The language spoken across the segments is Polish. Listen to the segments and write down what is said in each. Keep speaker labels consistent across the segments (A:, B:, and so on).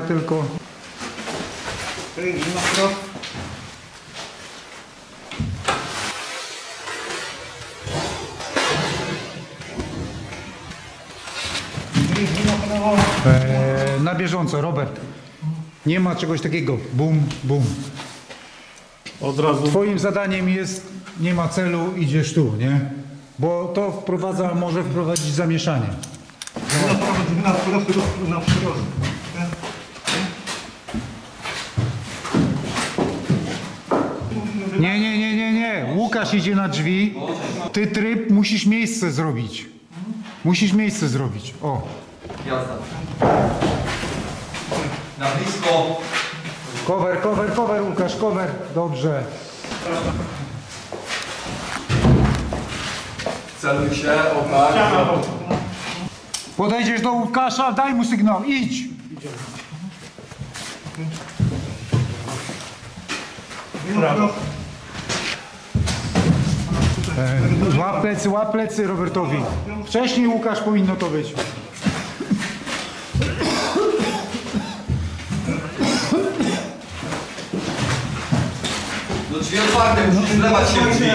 A: tylko. E, na bieżąco, Robert. Nie ma czegoś takiego. Bum, bum.
B: Od razu.
A: Twoim zadaniem jest, nie ma celu, idziesz tu, nie? Bo to wprowadza, może wprowadzić zamieszanie.
B: Na na wprost, na wprost.
A: Nie, nie, nie, nie, nie. Łukasz idzie na drzwi. Ty tryb musisz miejsce zrobić. Musisz miejsce zrobić. O.
C: Jazda. Na blisko.
A: Cover, cover, cover, Łukasz, cover. Dobrze.
C: Celuj się, o tak.
A: Podejdziesz do Łukasza, daj mu sygnał. Idź.
B: Prawo.
A: E, łap plecy, łap plecy Robertowi. Wcześniej Łukasz powinno to być.
C: Do drzwi otwarte, musisz wlewać się drzwi.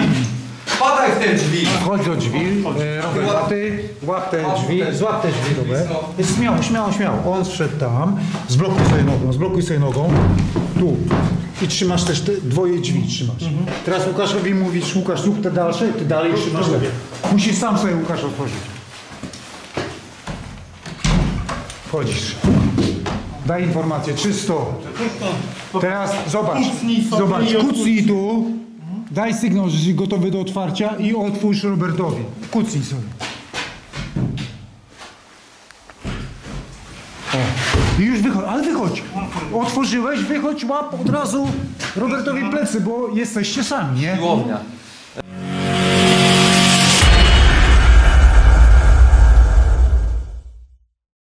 C: Wpadaj w te drzwi.
A: Chodź do drzwi, e, Robert, a ty łap te drzwi, złap te drzwi, Robert. Jest śmiało, śmiało, śmiało. On wszedł tam, zblokuj sobie nogą, zblokuj sobie nogą, tu. I trzymasz też te dwoje drzwi, trzymasz. Teraz Łukaszowi mówisz, Łukasz, zrób te dalsze, ty dalej trzymasz te. Musisz sam sobie Łukasz otworzyć. Wchodzisz. Daj informację, czysto. Teraz zobacz,
B: Kucnij sobie
A: zobacz,
B: i
A: kucnij tu, daj sygnał, że jesteś gotowy do otwarcia i otwórz Robertowi. Kucnij sobie. O. I już wychodź, ale wychodź. Otworzyłeś, wychodź, łap od razu Robertowi plecy, bo jesteście sami, nie?
C: Siłownia.